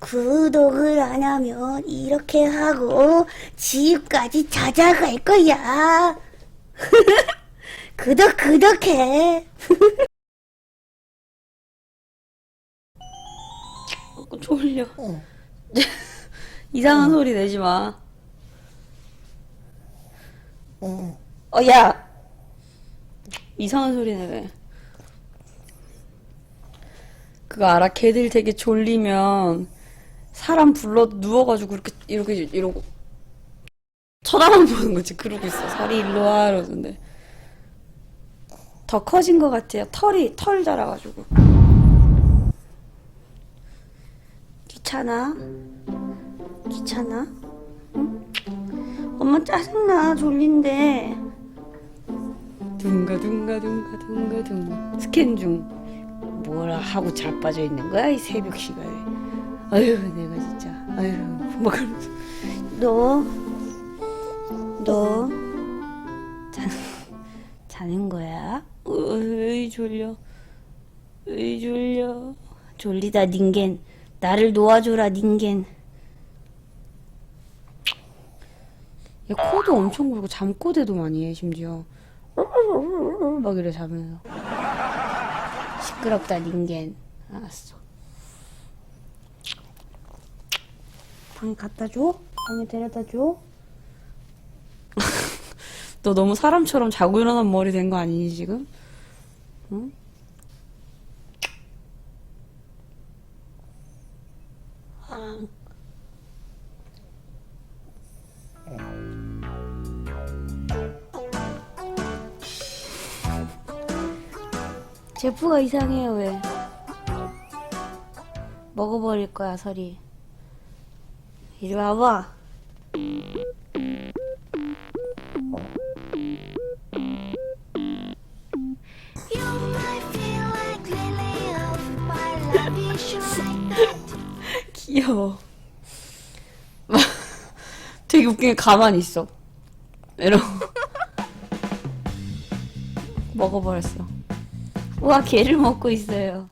구독을 안 하면 이렇게 하고 집까지 찾아갈 거야. 구독, 구독해. 어, 졸려. 어. 이상한 소리 내지 마. 어. 어, 야! 이상한 소리 내왜. 그거 알아? 걔들 되게 졸리면 사람 불러 누워가지고 이렇게, 이렇게, 이러고 쳐다만 보는 거지. 그러고 있어. 살이 일로 와. 이러던데. 더 커진 것 같아요. 털이, 털 자라가지고. 귀찮아? 귀찮아? 응? 엄마 짜증나 졸린데 둥가 둥가 둥가 둥가 둥 스캔 중 뭐라 하고 자빠져 있는 거야 이 새벽 시간에 아유 내가 진짜 아유 막 그러면서 너 너 자, 자는 거야? 으이 졸려. 으이 졸려. 졸리다 닌겐. 나를 놓아줘라 닌겐. 얘 코도 엄청 굴고 잠꼬대도 많이 해 심지어. 막 이래 자면서. 시끄럽다 닌겐. 알았어 방 갖다 줘? 방에 데려다 줘? 너 너무 사람처럼 자고 일어난 머리 된 거 아니니 지금? 응? 제프가 이상해요 왜? 먹어버릴 거야 설이. 이리 와봐. 귀여워. 되게 웃긴 게 가만히 있어. 이러고. 먹어버렸어. 우와, 개를 먹고 있어요.